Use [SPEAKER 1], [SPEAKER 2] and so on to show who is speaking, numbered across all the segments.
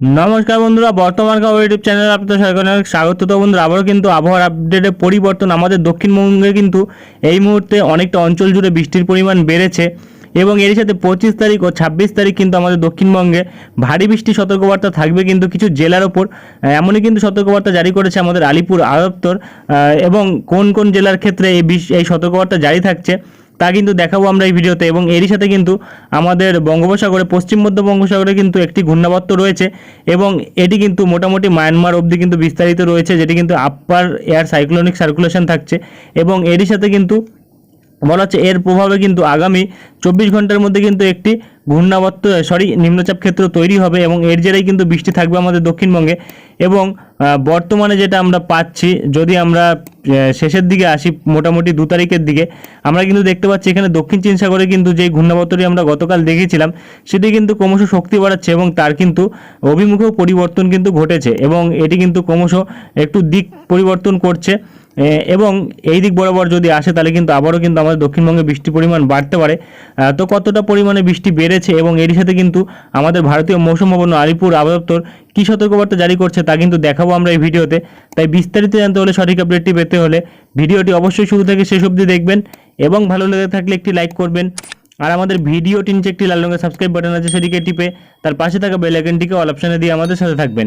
[SPEAKER 1] নমস্কার বন্ধুরা, বর্তমান খবর ইউটিউব চ্যানেলে আপনাদের সবাইকে অনেক স্বাগত। তো বন্ধুরা, আবারও কিন্তু আবহাওয়ার আপডেটে পরিবর্তন আমাদের দক্ষিণবঙ্গে কিন্তু এই মুহূর্তে অনেকটা অঞ্চল জুড়ে বৃষ্টির পরিমাণ বেড়েছে এবং এর সাথে পঁচিশ তারিখ ও ছাব্বিশ তারিখ কিন্তু আমাদের দক্ষিণবঙ্গে ভারী বৃষ্টি সতর্কবার্তা থাকবে কিন্তু কিছু জেলার ওপর। এমনই কিন্তু সতর্কবার্তা জারি করেছে আমাদের আলিপুর আদপ্তর। এবং কোন কোন জেলার ক্ষেত্রে এই এই সতর্কবার্তা জারি থাকছে তা কিন্তু দেখাবো আমরা এই ভিডিওতে এবং এরই সাথে কিন্তু আমাদের বঙ্গোপসাগরে, পশ্চিম মধ্য বঙ্গোপসাগরে কিন্তু একটি ঘূর্ণাবর্ত রয়েছে এবং এটি কিন্তু মোটামুটি মায়ানমার অবধি কিন্তু বিস্তারিত রয়েছে, যেটি কিন্তু আপার এয়ার সাইক্লোনিক সার্কুলেশন থাকছে এবং এরই সাথে কিন্তু বলা হচ্ছে এর প্রভাবে কিন্তু আগামী চব্বিশ ঘণ্টার মধ্যে কিন্তু একটি ঘূর্ণাবর্ত সরি নিম্নচাপ ক্ষেত্র তৈরি হবে এবং এর জেরেই কিন্তু বৃষ্টি থাকবে আমাদের দক্ষিণবঙ্গে এবং বর্তমানে যেটা আমরা পাচ্ছি, যদি আমরা শেষের দিকে আসি, মোটামুটি দু তারিখের দিকে, আমরা কিন্তু দেখতে পাচ্ছি এখানে দক্ষিণ চীন সাগরে কিন্তু যে ঘূর্ণাবর্তটি আমরা গতকাল দেখেছিলাম, সেটি কিন্তু ক্রমশ শক্তি বাড়াচ্ছে এবং তার কিন্তু অভিমুখেও পরিবর্তন কিন্তু ঘটেছে এবং এটি কিন্তু ক্রমশ একটু দিক পরিবর্তন করছে। এবং এই দিক বরাবর যদি আসে, তাহলে কিন্তু আবারও কিন্তু আমাদের দক্ষিণবঙ্গে বৃষ্টির পরিমাণ বাড়তে পারে। তো কতটা পরিমাণে বৃষ্টি বেড়েছে এবং এর সাথে কিন্তু আমাদের ভারতীয় মৌসুম ভবন আলিপুর আবদপ্তর কী সতর্কবার্তা জারি করছে তা কিন্তু দেখাবো আমরা এই ভিডিওতে। তাই বিস্তারিত জানতে হলে সঠিক আপডেটটি পেতে হলে ভিডিওটি অবশ্যই শুরু থেকে শেষ অবধি দেখবেন এবং ভালো লেগে থাকলে একটি লাইক করবেন। আর আমাদের ভিডিওটি নিচে একটি লাল রঙের সাবস্ক্রাইব বাটন আছে, সেটিকে টিপে তার পাশে থাকা বেল আইকনটিকে অল অপশনে দিয়ে আমাদের সাথে থাকবেন।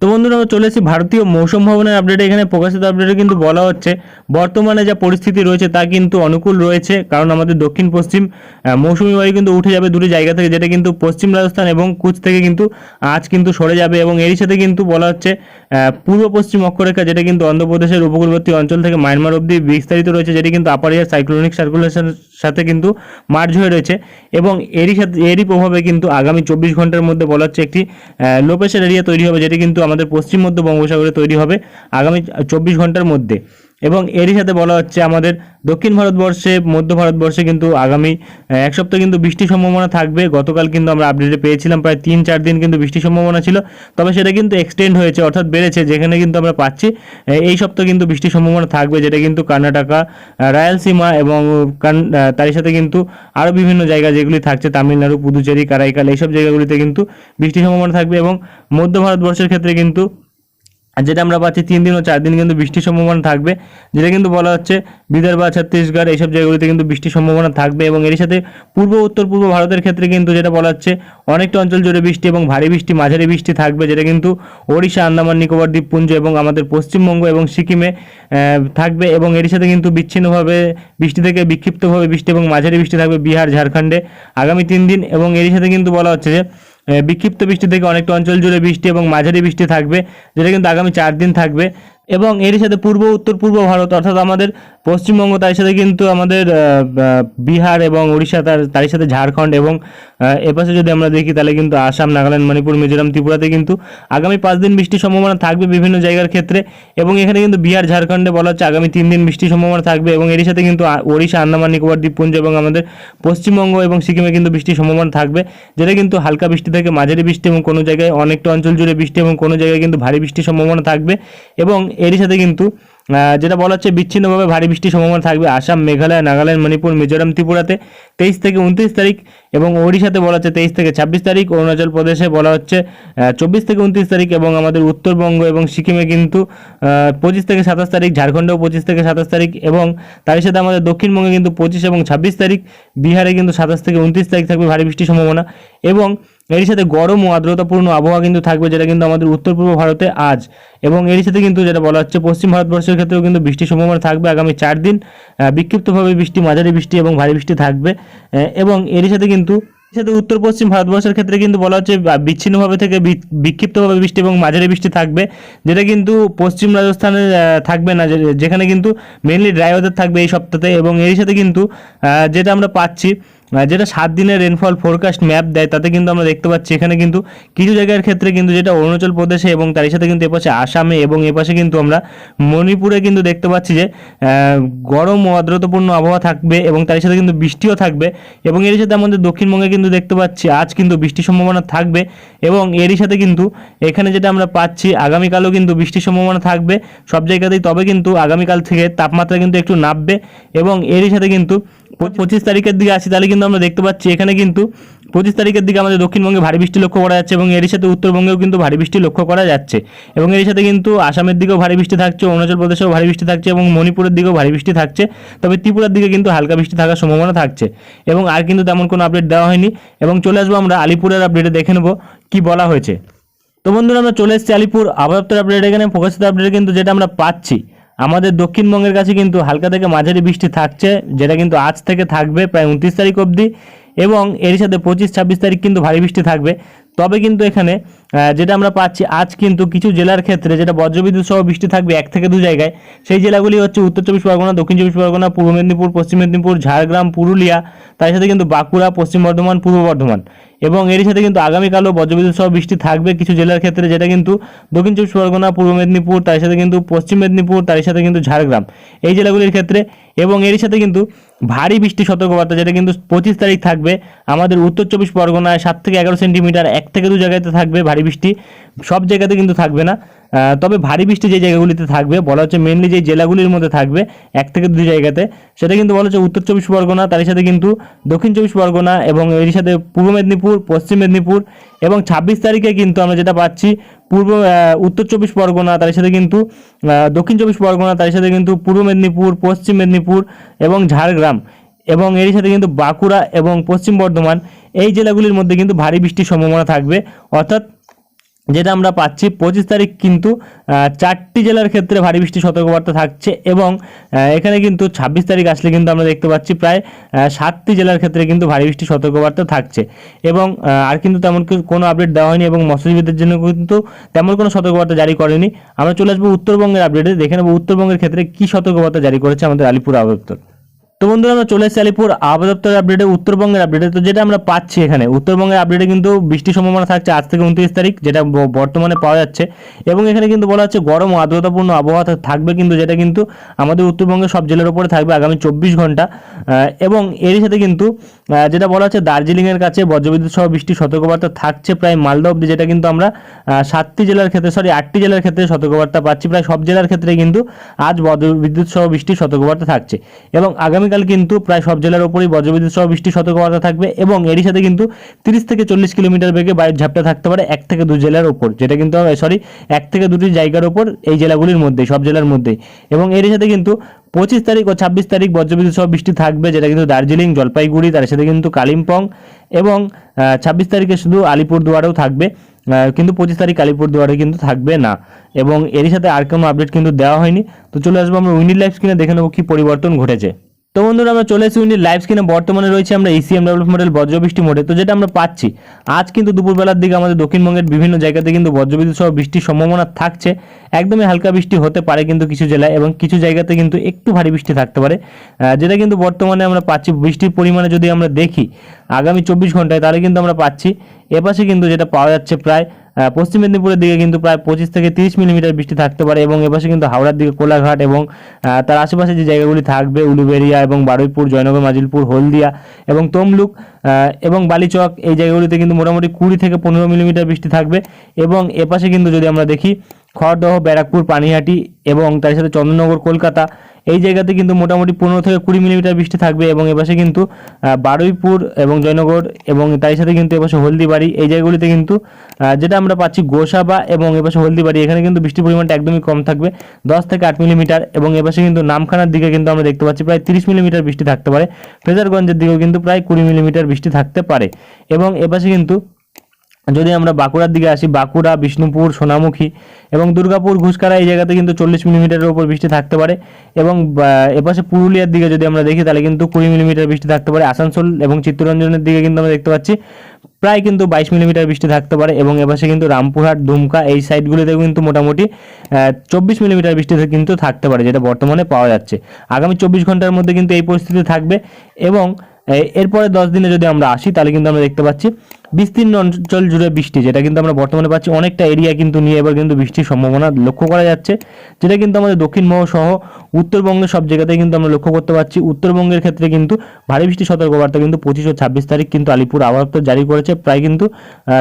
[SPEAKER 1] তো বন্ধুরা, আমরা চলে এসেছি ভারতীয় মৌসুম ভবনের আপডেটে এখানে প্রকাশিত আপডেটে কিন্তু বলা হচ্ছে, বর্তমানে যা পরিস্থিতি রয়েছে তা কিন্তু অনুকূল রয়েছে, কারণ আমাদের দক্ষিণ পশ্চিম মৌসুমী বায়ু কিন্তু উঠে যাবে দুটি জায়গা থেকে, যেটা কিন্তু পশ্চিম রাজস্থান এবং কুচ থেকে কিন্তু আজ কিন্তু সরে যাবে। এবং এরই সাথে কিন্তু বলা হচ্ছে পূর্ব পশ্চিম অক্ষরেখা, যেটা কিন্তু অন্ধ্রপ্রদেশের উপকূলবর্তী অঞ্চল থেকে মায়ানমার অবধি বিস্তারিত রয়েছে, যেটি কিন্তু আপার এয়ার সাইক্লোনিক সার্কুলেশনের সাথে কিন্তু মার্জ হয়ে রয়েছে এবং এরই সাথে, এরই প্রভাবে কিন্তু আগামী চব্বিশ ঘণ্টার মধ্যে বলা হচ্ছে একটি লো প্রেশার এরিয়া তৈরি হবে, যেটি কিন্তু আমাদের পশ্চিম মধ্য বঙ্গোপসাগরে তৈরি হবে আগামী চব্বিশ ঘণ্টার মধ্যে। এবং এরই সাথে বলা হচ্ছে আমাদের দক্ষিণ ভারতবর্ষে, মধ্য ভারতবর্ষে কিন্তু আগামী এক সপ্তাহ কিন্তু বৃষ্টির সম্ভাবনা থাকবে। গতকাল কিন্তু আমরা আপডেটে পেয়েছিলাম, প্রায় তিন চার দিন কিন্তু বৃষ্টির সম্ভাবনা ছিল। তবে সেটা কিন্তু এক্সটেন্ড হয়েছে, অর্থাৎ বেড়েছে, যেখানে কিন্তু আমরা পাচ্ছি। এই সপ্তাহ কিন্তু বৃষ্টির সম্ভাবনা থাকবে, যেটা কিন্তু কর্ণাটকা রায়ালসীমা এবং তারই সাথে কিন্তু আরও বিভিন্ন জায়গা যেগুলি থাকছে, তামিলনাড়ু, পুদুচেরি, কারাইকাল, এইসব জায়গাগুলিতে কিন্তু বৃষ্টির সম্ভাবনা থাকবে। এবং মধ্য ভারতবর্ষের ক্ষেত্রে কিন্তু আর যেটা আমরা পাচ্ছি তিন দিন ও চার দিন কিন্তু বৃষ্টির সম্ভাবনা থাকবে। যেটা কিন্তু বলা হচ্ছে বিদর্ভ, ছত্তিশগড় এইসব জায়গাগুলিতে কিন্তু বৃষ্টির সম্ভাবনা থাকবে এবং এর সাথে পূর্ব, উত্তর, পূর্ব ভারতের ক্ষেত্রে কিন্তু যেটা বলা হচ্ছে অনেকটা অঞ্চল জুড়ে বৃষ্টি এবং ভারী বৃষ্টি, মাঝারি বৃষ্টি থাকবে, যেটা কিন্তু ওড়িশা, আন্দামান, নিকোবর, দ্বীপপুঞ্জ এবং আমাদের পশ্চিমবঙ্গ এবং সিকিমে থাকবে এবং এর সাথে কিন্তু বিচ্ছিন্নভাবে বৃষ্টি থেকে বিক্ষিপ্তভাবে বৃষ্টি এবং মাঝারি বৃষ্টি থাকবে বিহার, ঝাড়খণ্ডে আগামী তিন দিন এবং এর সাথে কিন্তু বলা হচ্ছে যে বিক্ষিপ্ত বৃষ্টি থেকে অনেকটা অঞ্চল জুড়ে বৃষ্টি এবং মাঝারি বৃষ্টি থাকবে, যেটা কিন্তু আগামী চার দিন থাকবে। এবং এর সাথে পূর্ব, উত্তর, পূর্ব ভারত, অর্থাৎ আমাদের পশ্চিমবঙ্গ তার সাথে কিন্তু আমাদের বিহার এবং উড়িষ্যা তার তার সাথে ঝাড়খণ্ড এবং এপাশে যদি আমরা দেখি তাহলে কিন্তু আসাম, নাগাল্যান্ড, মণিপুর, মিজোরাম, ত্রিপুরাতে কিন্তু আগামী পাঁচ দিন বৃষ্টির সম্ভাবনা থাকবে বিভিন্ন জায়গার ক্ষেত্রে এবং এখানে কিন্তু বিহার, ঝাড়খণ্ডে বলা হচ্ছে আগামী তিন দিন বৃষ্টির সম্ভাবনা থাকবে এবং এর সাথে কিন্তু ওড়িশা, আন্দামান, নিকোবর, দ্বীপপুঞ্জ এবং আমাদের পশ্চিমবঙ্গ এবং সিকিমে কিন্তু বৃষ্টির সম্ভাবনা থাকবে, যেটা কিন্তু হালকা বৃষ্টি থেকে মাঝারি বৃষ্টি এবং কোনো জায়গায় অনেকটা অঞ্চল জুড়ে বৃষ্টি এবং কোনো জায়গায় কিন্তু ভারী বৃষ্টির সম্ভাবনা থাকবে এবং এরই সাথে কিন্তু যেটা বলা হচ্ছে বিচ্ছিন্নভাবে ভারী বৃষ্টির সম্ভাবনা থাকবে আসাম, মেঘালয়, নাগাল্যান্ড, মণিপুর, মিজোরাম, ত্রিপুরাতে তেইশ থেকে উনত্রিশ তারিখ এবং ওড়িশাতে বলা হচ্ছে তেইশ থেকে ছাব্বিশ তারিখ, অরুণাচল প্রদেশে বলা হচ্ছে চব্বিশ থেকে উনত্রিশ তারিখ এবং আমাদের উত্তরবঙ্গ এবং সিকিমে কিন্তু পঁচিশ থেকে সাতাশ তারিখ, ঝাড়খণ্ডেও পঁচিশ থেকে সাতাশ তারিখ এবং তার সাথে আমাদের দক্ষিণবঙ্গে কিন্তু পঁচিশ এবং ছাব্বিশ তারিখ, বিহারে কিন্তু সাতাশ থেকে উনত্রিশ তারিখ থাকবে ভারী বৃষ্টির সম্ভাবনা। এবং এর সাথে গরম ও আর্দ্রতাপূর্ণ আবহাওয়া কিন্তু থাকবে যেটা কিন্তু আমাদের উত্তর পূর্ব ভারতে আজ। এবং এর সাথে কিন্তু যেটা বলা হচ্ছে, পশ্চিম ভারতবর্ষের ক্ষেত্রেও কিন্তু বৃষ্টির সম্ভাবনা থাকবে আগামী চার দিন। বিক্ষিপ্তভাবে বৃষ্টি, মাঝারি বৃষ্টি এবং ভারী বৃষ্টি থাকবে। এবং এর সাথে কিন্তু এর সাথে উত্তর পশ্চিম ভারতবর্ষের ক্ষেত্রে কিন্তু বলা হচ্ছে বিচ্ছিন্নভাবে থেকে বিক্ষিপ্তভাবে বৃষ্টি এবং মাঝারি বৃষ্টি থাকবে। যেটা কিন্তু পশ্চিম রাজস্থানে থাকবে না। যেখানে কিন্তু মেনলি ড্রাই ওয়েদার থাকবে এই সপ্তাহে এবং এর সাথে কিন্তু যেটা আমরা পাচ্ছি যেটা সাত দিনের রেনফল ফোরকাস্ট ম্যাপ দেয়, তাতে কিন্তু আমরা দেখতে পাচ্ছি এখানে কিন্তু কিছু জায়গার ক্ষেত্রে কিন্তু যেটা অরুণাচল প্রদেশে এবং তার সাথে কিন্তু এপাশে আসামে এবং এপাশে কিন্তু আমরা মণিপুরে কিন্তু দেখতে পাচ্ছি যে গরম ও আর্দ্রতাপূর্ণ আবহাওয়া থাকবে এবং তার সাথে কিন্তু বৃষ্টিও থাকবে এবং এর সাথে আমাদের দক্ষিণবঙ্গে কিন্তু দেখতে পাচ্ছি আজ কিন্তু বৃষ্টির সম্ভাবনা থাকবে এবং এরই সাথে কিন্তু এখানে যেটা আমরা পাচ্ছি আগামীকালও কিন্তু বৃষ্টির সম্ভাবনা থাকবে। সব জায়গাতেই তবে কিন্তু আগামীকাল থেকে তাপমাত্রা কিন্তু একটু নামবে এবং এরই সাথে কিন্তু পঁচিশ তারিখের দিকে আসি, তাহলে কিন্তু আমরা দেখতে পাচ্ছি এখানে কিন্তু পঁচিশ তারিখের দিকে আমাদের দক্ষিণবঙ্গে ভারী বৃষ্টি লক্ষ্য করা যাচ্ছে এবং এর সাথে উত্তরবঙ্গেও কিন্তু ভারী বৃষ্টি লক্ষ্য করা যাচ্ছে। এবং এর সাথে কিন্তু আসামের দিকেও ভারী বৃষ্টি থাকছে, অরুণাচল প্রদেশেও ভারী বৃষ্টি থাকছে এবং মণিপুরের দিকেও ভারী বৃষ্টি থাকছে। তবে ত্রিপুরার দিকে কিন্তু হালকা বৃষ্টি থাকার সম্ভাবনা থাকছে। এবং আর কিন্তু তেমন কোনো আপডেট দেওয়া হয়নি। এবং চলে আসব আমরা আলিপুরের আপডেটে দেখে নেব কি বলা হয়েছে। তো বন্ধুরা, আমরা চলে এসেছি আলিপুর আবহাওয়া আপডেট এখানে প্রকাশিত আপডেটে কিন্তু যেটা আমরা পাচ্ছি আমাদের দক্ষিণবঙ্গের কাছে কিন্তু হালকা থেকে মাঝারি বৃষ্টি থাকছে, যেটা কিন্তু আজ থেকে থাকবে প্রায় উনত্রিশ তারিখ অবধি এবং এর সাথে পঁচিশ, ছাব্বিশ তারিখ কিন্তু ভারী বৃষ্টি থাকবে। তবে কিন্তু এখানে যেটা আমরা পাচ্ছি, আজ কিন্তু কিছু জেলার ক্ষেত্রে যেটা বজ্রবিদ্যুৎ সহ বৃষ্টি থাকবে এক থেকে দু জায়গায়, সেই জেলাগুলি হচ্ছে উত্তর চব্বিশ পরগনা, দক্ষিণ চব্বিশ পরগনা, পূর্ব মেদিনীপুর, পশ্চিম মেদিনীপুর, ঝাড়গ্রাম, পুরুলিয়া, তার সাথে কিন্তু বাঁকুড়া, পশ্চিম বর্ধমান, পূর্ব বর্ধমান। এবং এরই সাথে কিন্তু আগামীকালও বজ্রবিদ্যুৎ সহ বৃষ্টি থাকবে কিছু জেলার ক্ষেত্রে, যেটা কিন্তু দক্ষিণ চব্বিশ পরগনা, পূর্ব মেদিনীপুর, তার সাথে কিন্তু পশ্চিম মেদিনীপুর, তার সাথে কিন্তু ঝাড়গ্রাম, এই জেলাগুলির ক্ষেত্রে। এবং এরই সাথে কিন্তু ভারী বৃষ্টি সতর্কবার্তা, যেটা কিন্তু পঁচিশ তারিখ থাকবে। আমাদের উত্তর চব্বিশ পরগনায় সাত থেকে এগারো সেন্টিমিটার, এক থেকে দু জায়গাতে থাকবে ভারী বৃষ্টি। সব জায়গাতে কিন্তু থাকবে না। তবে ভারী বৃষ্টি যে জায়গাগুলিতে থাকবে, বলা হচ্ছে মেনলি যে জেলাগুলির মধ্যে থাকবে, এক থেকে দুই জায়গাতে। সেটা কিন্তু বলা হচ্ছে উত্তর চব্বিশ পরগনা তার সাথে কিন্তু দক্ষিণ চব্বিশ পরগনা এবং এর সাথে পূর্ব মেদিনীপুর, পশ্চিম মেদিনীপুর এবং ছাব্বিশ তারিখে কিন্তু আমরা যেটা পাচ্ছি পূর্ব উত্তর চব্বিশ পরগনা, তার সাথে কিন্তু দক্ষিণ চব্বিশ পরগনা, তার সাথে কিন্তু পূর্ব মেদিনীপুর, পশ্চিম মেদিনীপুর এবং ঝাড়গ্রাম এবং এর সাথে কিন্তু বাঁকুড়া এবং পশ্চিম বর্ধমান এই জেলাগুলির মধ্যে কিন্তু ভারী বৃষ্টির সম্ভাবনা থাকবে। অর্থাৎ যেটা আমরা পাচ্ছি পঁচিশ তারিখ কিন্তু চারটি জেলার ক্ষেত্রে ভারী বৃষ্টির সতর্কবার্তা থাকছে এবং এখানে কিন্তু ছাব্বিশ তারিখ আসলে কিন্তু আমরা দেখতে পাচ্ছি প্রায় সাতটি জেলার ক্ষেত্রে কিন্তু ভারী বৃষ্টির সতর্কবার্তা থাকছে। এবং আর কিন্তু তেমন কোনো আপডেট দেওয়া হয়নি এবং মৎস্যজীবীদের জন্য কিন্তু তেমন কোনো সতর্কবার্তা জারি করেনি। আমরা চলে আসব উত্তরবঙ্গের আপডেটে দেখে নেব উত্তরবঙ্গের ক্ষেত্রে কী সতর্কবার্তা জারি করেছে আমাদের আলিপুর আবহাওয়া দপ্তর। তো বন্ধুরা, আমরা চলে এসেছি আলিপুর আবহাওয়া আপডেটে উত্তরবঙ্গের আপডেটে তো যেটা আমরা পাচ্ছি এখানে, উত্তরবঙ্গের আপডেটে কিন্তু বৃষ্টির সম্ভাবনা থাকছে আজ থেকে উনত্রিশ তারিখ, যেটা বর্তমানে পাওয়া যাচ্ছে। এবং এখানে কিন্তু বলা হচ্ছে গরম আর্দ্রতাপূর্ণ আবহাওয়া থাকবে কিন্তু, যেটা কিন্তু আমাদের উত্তরবঙ্গের সব জেলার উপরে থাকবে আগামী চব্বিশ ঘণ্টা। এবং এরই সাথে কিন্তু যেটা বলা হচ্ছে দার্জিলিংয়ের কাছে বজ্রবিদ্যুৎ সহ বৃষ্টির সতর্কবার্তা থাকছে প্রায় মালদা অব্দি যেটা কিন্তু আমরা সাতটি জেলার ক্ষেত্রে সরি আটটি জেলার ক্ষেত্রে সতর্কবার্তা পাচ্ছি। প্রায় সব জেলার ক্ষেত্রে কিন্তু আজ বজ্রবিদ্যুৎ সহ বৃষ্টির সতর্কবার্তা থাকছে। এবং আগামীকাল কিন্তু প্রায় সব জেলার উপরেই বজ্রবিদ্যুৎ সহ বৃষ্টির সতর্কবার্তা থাকবে এবং এরই সাথে কিন্তু তিরিশ থেকে চল্লিশ কিলোমিটার বেগে বায়ুর ঝাপটা থাকতে পারে এক থেকে দু জেলার ওপর যেটা কিন্তু সরি এক থেকে দুটি জায়গার ওপর এই জেলাগুলির মধ্যে সব জেলার মধ্যেই। এবং এরই সাথে কিন্তু পঁচিশ তারিখ ও ছাব্বিশ তারিখ বজ্রবিদ্যুৎ সহ বৃষ্টি থাকবে, যেটা কিন্তু দার্জিলিং, জলপাইগুড়ি, তার সাথে কিন্তু কালিম্পং এবং ছাব্বিশ তারিখে শুধু আলিপুরদুয়ারেও থাকবে কিন্তু পঁচিশ তারিখ আলিপুরদুয়ারে কিন্তু থাকবে না। এবং এরই সাথে আর কোনো আপডেট কিন্তু দেওয়া হয়নি। তো চলে আসব আমরা উইন্ডির লাইফ স্ক্রিনে, দেখে নেব কি পরিবর্তন ঘটেছে। তো বন্ধুরা, আমরা চলে এসেছি উইন্ডির লাইভ স্ক্রিনে বর্তমানে রয়েছে আমরা ইসিএম ডেভেলপ মডেল বজ্রবৃষ্টি মোডে। তো যেটা আমরা পাচ্ছি, আজ কিন্তু দুপুরবেলার দিকে আমাদের দক্ষিণবঙ্গের বিভিন্ন জায়গাতে কিন্তু বজ্রবিদ্যুৎ সহ বৃষ্টির সম্ভাবনা থাকছে। একদমই হালকা বৃষ্টি হতে পারে কিন্তু কিছু জেলায় এবং কিছু জায়গাতে কিন্তু একটু ভারী বৃষ্টি থাকতে পারে। যেটা কিন্তু বর্তমানে আমরা পাচ্ছি, বৃষ্টির পরিমাণে যদি আমরা দেখি, আগামী চব্বিশ ঘন্টায় তাহলে কিন্তু আমরা পাচ্ছি। এপাশে কিন্তু যেটা পাওয়া যাচ্ছে প্রায় পশ্চিম মেদিনীপুরের দিকে কিন্তু প্রায় পঁচিশ থেকে তিরিশ মিলিমিটার বৃষ্টি থাকতে পারে এবং এপাশে কিন্তু হাওড়ার দিকে কোলাঘাট এবং তার আশেপাশে যে জায়গাগুলি থাকবে, উলুবেরিয়া এবং বারুইপুর, জয়নগর, মাজিলপুর, হলদিয়া এবং তমলুক এবং বালিচক, এই জায়গাগুলিতে কিন্তু মোটামুটি কুড়ি থেকে পনেরো মিলিমিটার বৃষ্টি থাকবে এবং এপাশে কিন্তু যদি আমরা দেখি, খড়দহ, ব্যারাকপুর, পানিহাটি এবং তার সাথে চন্দননগর, কলকাতা এই জায়গাতে কিন্তু মোটামুটি পনেরো থেকে কুড়ি মিলিমিটার বৃষ্টি থাকবে এবং এপাশে কিন্তু বারুইপুর এবং জয়নগর এবং তাই সাথে কিন্তু এপাশে হলদিবাড়ি, এই জায়গাগুলিতে কিন্তু যেটা আমরা পাচ্ছি গোসাবা এবং এপাশে হলদিবাড়ি, এখানে কিন্তু বৃষ্টির পরিমাণটা একদমই কম থাকবে, দশ থেকে আট মিলিমিটার এবং এপাশে কিন্তু নামখানার দিকে কিন্তু আমরা দেখতে পাচ্ছি প্রায় তিরিশ মিলিমিটার বৃষ্টি থাকতে পারে ফ্রেজারগঞ্জের দিকেও কিন্তু প্রায় কুড়ি মিলিমিটার বৃষ্টি থাকতে পারে এবং এপাশে কিন্তু যদি আমরা বাঁকুড়ার দিকে আসি, বাঁকুড়া, বিষ্ণুপুর, সোনামুখী এবং দুর্গাপুর ঘুষকারা এই জায়গাতে কিন্তু চল্লিশ মিলিমিটারের উপর বৃষ্টি থাকতে পারে এবং এপাশে পুরুলিয়ার দিকে যদি আমরা দেখি, তাহলে কিন্তু কুড়ি মিলিমিটার বৃষ্টি থাকতে পারে। আসানসোল এবং চিত্তরঞ্জনের দিকে কিন্তু আমরা দেখতে পাচ্ছি, প্রায় কিন্তু বাইশ মিলিমিটার বৃষ্টি থাকতে পারে এবং এপাশে কিন্তু রামপুরহাট দুমকা এই সাইডগুলিতে কিন্তু মোটামুটি চব্বিশ মিলিমিটার বৃষ্টি কিন্তু থাকতে পারে, যেটা বর্তমানে পাওয়া যাচ্ছে। আগামী চব্বিশ ঘণ্টার মধ্যে কিন্তু এই পরিস্থিতি থাকবে এবং এরপরে দশ দিনে যদি আমরা আসি, তাহলে কিন্তু আমরা দেখতে পাচ্ছি বিস্তীর্ণ অঞ্চল জুড়ে বৃষ্টি, যেটা কিন্তু আমরা বর্তমানে পাচ্ছি অনেকটা এরিয়া কিন্তু নিয়ে এবার কিন্তু বৃষ্টির সম্ভাবনা লক্ষ্য করা যাচ্ছে। যেটা কিন্তু আমাদের দক্ষিণবঙ্গ সহ উত্তরবঙ্গের সব জায়গাতেই কিন্তু আমরা লক্ষ্য করতে পারছি উত্তরবঙ্গের ক্ষেত্রে কিন্তু ভারী বৃষ্টি সতর্কবার্তা কিন্তু পঁচিশ ও ছাব্বিশ তারিখ কিন্তু আলিপুর আবহাওয়া জারি করেছে। প্রায় কিন্তু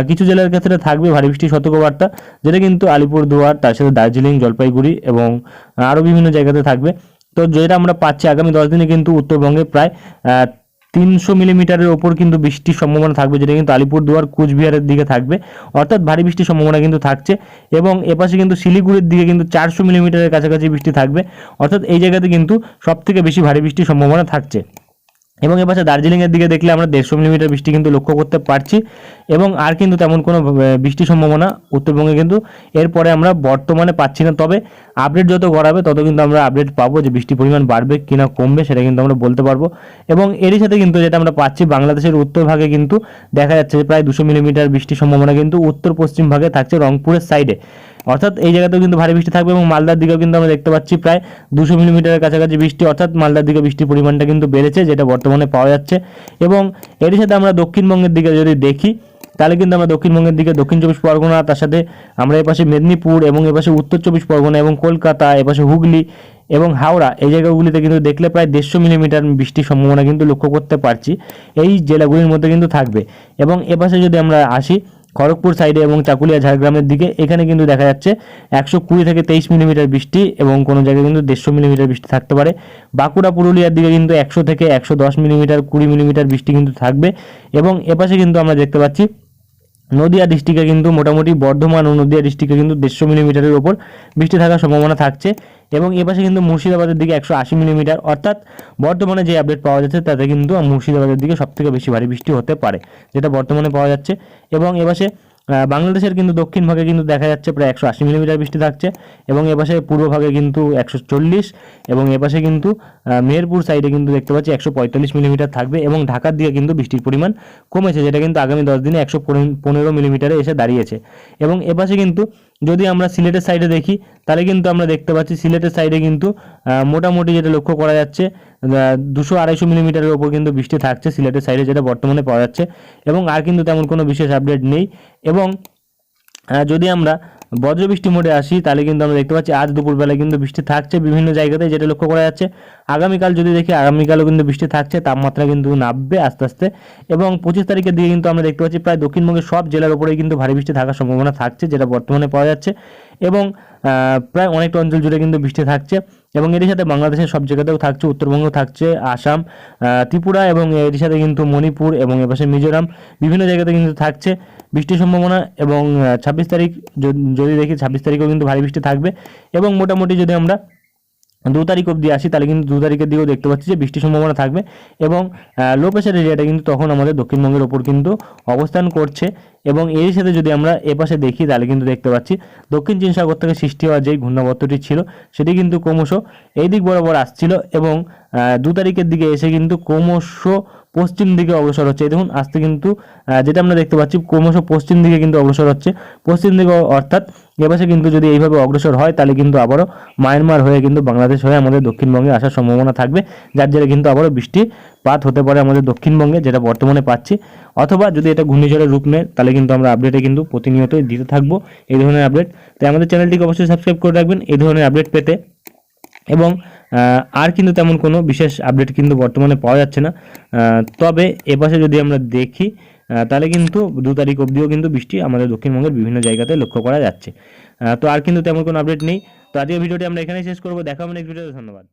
[SPEAKER 1] কিছু জেলার ক্ষেত্রে থাকবে ভারী বৃষ্টি সতর্কবার্তা, যেটা কিন্তু আলিপুরদুয়ার তার সাথে দার্জিলিং, জলপাইগুড়ি এবং আরও বিভিন্ন জায়গাতে থাকবে। তো যেটা আমরা পাচ্ছি আগামী দশ দিনে কিন্তু উত্তরবঙ্গে প্রায় তিনশো মিলিমিটারের ওপর কিন্তু বৃষ্টির সম্ভাবনা থাকবে, যেটা কিন্তু আলিপুরদুয়ার, কুচবিহারের দিকে থাকবে। অর্থাৎ ভারী বৃষ্টির সম্ভাবনা কিন্তু থাকছে এবং এপাশে কিন্তু শিলিগুড়ির দিকে কিন্তু চারশো মিলিমিটারের কাছাকাছি বৃষ্টি থাকবে। অর্থাৎ এই জায়গাতে কিন্তু সব থেকে বেশি ভারী বৃষ্টির সম্ভাবনা থাকছে। এবং এপাশে দার্জিলিংয়ের দিকে দেখলে আমরা দেড়শো মিলিমিটার বৃষ্টি কিন্তু লক্ষ্য করতে পারছি এবং আর কিন্তু তেমন কোনো বৃষ্টির সম্ভাবনা উত্তরবঙ্গে কিন্তু এরপরে আমরা বর্তমানে পাচ্ছি না। তবে আপডেট যত গড়াবে তত কিন্তু আমরা আপডেট পাবো যে বৃষ্টির পরিমাণ বাড়বে কিনা, কমবে সেটা কিন্তু আমরা বলতে পারব। এবং এরই সাথে কিন্তু যেটা আমরা পাচ্ছি বাংলাদেশের উত্তর ভাগে কিন্তু দেখা যাচ্ছে প্রায় দুশো মিলিমিটার বৃষ্টির সম্ভাবনা কিন্তু উত্তর পশ্চিম ভাগে থাকছে রংপুরের সাইডে অর্থাৎ এই জায়গাতেও কিন্তু ভারী বৃষ্টি থাকবে এবং মালদার দিকেও কিন্তু আমরা দেখতে পাচ্ছি প্রায় দুশো মিলিমিটারের কাছাকাছি বৃষ্টি, অর্থাৎ মালদার দিকে বৃষ্টির পরিমাণটা কিন্তু বেড়েছে, যেটা বর্তমানে পাওয়া যাচ্ছে। এবং এর সাথে আমরা দক্ষিণবঙ্গের দিকে যদি দেখি, তাহলে কিন্তু আমরা দক্ষিণবঙ্গের দিকে দক্ষিণ চব্বিশ পরগনা, তার সাথে আমরা এপাশে মেদিনীপুর এবং এপাশে উত্তর চব্বিশ পরগনা এবং কলকাতা এপাশে হুগলি এবং হাওড়া, এই জায়গাগুলিতে কিন্তু দেখলে প্রায় দেড়শো মিলিমিটার বৃষ্টির সম্ভাবনা কিন্তু লক্ষ্য করতে পারছি। এই জেলাগুলির মধ্যে কিন্তু থাকবে। এবং এপাশে যদি আমরা আসি খড়গপুর সাইডে এবং চাকুলিয়া ঝাড়গ্রামের দিকে। এখানে কিন্তু দেখা যাচ্ছে একশো কুড়ি থেকে তেইশ মিলিমিটার বৃষ্টি এবং কোনো জায়গায় কিন্তু দেড়শো মিলিমিটার বৃষ্টি থাকতে পারে। বাঁকুড়া, পুরুলিয়ার দিকে কিন্তু একশো থেকে একশো দশ মিলিমিটার, কুড়ি মিলিমিটার বৃষ্টি কিন্তু থাকবে এবং এপাশে কিন্তু আমরা দেখতে পাচ্ছি নদিয়া ডিস্ট্রিক্টে কিন্তু মোটামুটি বর্ধমান ও নদিয়া ডিস্ট্রিক্টে কিন্তু দেড়শো মিলিমিটারের ওপর বৃষ্টি থাকার সম্ভাবনা থাকছে। এবং এপাশে কিন্তু মুর্শিদাবাদের দিকে একশো আশি মিলিমিটার অর্থাৎ বর্তমানে যে আপডেট পাওয়া যাচ্ছে তাতে কিন্তু মুর্শিদাবাদের দিকে সবথেকে বেশি ভারী বৃষ্টি হতে পারে যেটা বর্তমানে পাওয়া যাচ্ছে। এবং এপাশে আহ, বাংলাদেশের কিন্তু দক্ষিণ ভাগে কিন্তু দেখা যাচ্ছে প্রায় একশো আশি মিলিমিটার বৃষ্টি থাকছে এবং এপাশে পূর্ব ভাগে কিন্তু একশো চল্লিশ এবং এপাশে কিন্তু মেহেরপুর সাইডে কিন্তু দেখতে পাচ্ছি একশো পঁয়তাল্লিশ মিলিমিটার থাকবে এবং ঢাকার দিকে কিন্তু বৃষ্টির পরিমাণ কমেছে যেটা কিন্তু আগামী দশ দিনে একশো পনেরো মিলিমিটারে এসে দাঁড়িয়েছে। এবং এপাশে কিন্তু যদি আমরা সিলেটের সাইডে দেখি, তাহলে কিন্তু আমরা দেখতে পাচ্ছি সিলেটের সাইডে কিন্তু মোটামুটি যেটা লক্ষ্য করা যাচ্ছে দুশো আড়াইশো মিলিমিটারের ওপর কিন্তু বৃষ্টি থাকছে সিলেটের সাইডে যেটা বর্তমানে পাওয়া যাচ্ছে। এবং আর কিন্তু তেমন কোনো বিশেষ আপডেট নেই। এবং যদি আমরা বজ্রবৃষ্টি মোডে আসি, তাহলে কিন্তু আমরা দেখতে পাচ্ছি আজ দুপুরবেলা কিন্তু বৃষ্টি থাকছে বিভিন্ন জায়গাতে, যেটা লক্ষ্য করা যাচ্ছে। আগামীকাল যদি দেখি, আগামীকালও কিন্তু বৃষ্টি থাকছে, তাপমাত্রা কিন্তু নামবে আস্তে আস্তে। এবং পঁচিশ তারিখের দিকে কিন্তু আমরা দেখতে পাচ্ছি, প্রায় দক্ষিণবঙ্গের সব জেলার উপরেই কিন্তু ভারী বৃষ্টি থাকার সম্ভাবনা থাকছে, যেটা বর্তমানে পাওয়া যাচ্ছে। এবং প্রায় অনেকটা অঞ্চল জুড়ে কিন্তু বৃষ্টি থাকছে এবং এর সাথে বাংলাদেশের সব জায়গাতেও থাকছে, উত্তরবঙ্গ থাকছে, আসাম ত্রিপুরা এবং এর সাথে কিন্তু মণিপুর এবং এপাশে মিজোরাম বিভিন্ন জায়গাতে কিন্তু থাকছে বৃষ্টির সম্ভাবনা এবং ছাব্বিশ তারিখ যদি- যদি দেখি ছাব্বিশ তারিখেও কিন্তু ভারী বৃষ্টি থাকবে এবং মোটামুটি যদি আমরা দু তারিখ অবধি আসি, তাহলে কিন্তু দু তারিখের দিকেও দেখতে পাচ্ছি যে বৃষ্টির সম্ভাবনা থাকবে এবং লো প্রেশার এরিয়াটা কিন্তু তখন আমাদের দক্ষিণবঙ্গের ওপর কিন্তু অবস্থান করছে এবং এর সাথে যদি আমরা এপাশে দেখি, তাহলে কিন্তু দেখতে পাচ্ছি দক্ষিণ চীন সাগর থেকে সৃষ্টি হওয়া যেই ঘূর্ণাবর্তটি ছিল, সেটি কিন্তু ক্রমশ এই দিক বরাবর আসছিল এবং দু তারিখের দিকে এসে কিন্তু ক্রমশ পশ্চিম দিকে অগ্রসর হচ্ছে। দেখুন, আসতে কিন্তু যেটা আমরা দেখতে পাচ্ছি, ক্রমশ পশ্চিম দিকে কিন্তু অগ্রসর হচ্ছে। পশ্চিম দিকে অর্থাৎ এপাশে কিন্তু যদি এইভাবে অগ্রসর হয়, তাহলে কিন্তু আবারও মায়ানমার হয়ে কিন্তু বাংলাদেশ হয়ে আমাদের দক্ষিণবঙ্গে আসার সম্ভাবনা থাকবে। যার জেরে কিন্তু আবারও বৃষ্টিপাত হতে পারে আমাদের দক্ষিণবঙ্গে, যেটা বর্তমানে পাচ্ছি। অথবা যদি এটা ঘূর্ণিঝড়ের রূপ নেয়, তাহলে কিন্তু আমরা আপডেটে কিন্তু প্রতিনিয়তই দিতে থাকব এই ধরনের আপডেট তাই আমাদের চ্যানেলটিকে অবশ্যই সাবস্ক্রাইব করে রাখবেন এই ধরনের আপডেট পেতে। এবং আর কিন্তু তেমন কোনো বিশেষ আপডেট কিন্তু বর্তমানে পাওয়া যাচ্ছে না। তবে এপাশে যদি আমরা দেখি তাহলে কিন্তু দু তারিখ অবধিও কিন্তু বৃষ্টি আমাদের দক্ষিণবঙ্গের বিভিন্ন জায়গাতে লক্ষ্য করা যাচ্ছে। তো আর কিন্তু তেমন কোনো আপডেট নেই। তো আজকের ভিডিওটি আমরা এখানেই শেষ করব। দেখা হবে নেক্সট ভিডিওতে ধন্যবাদ।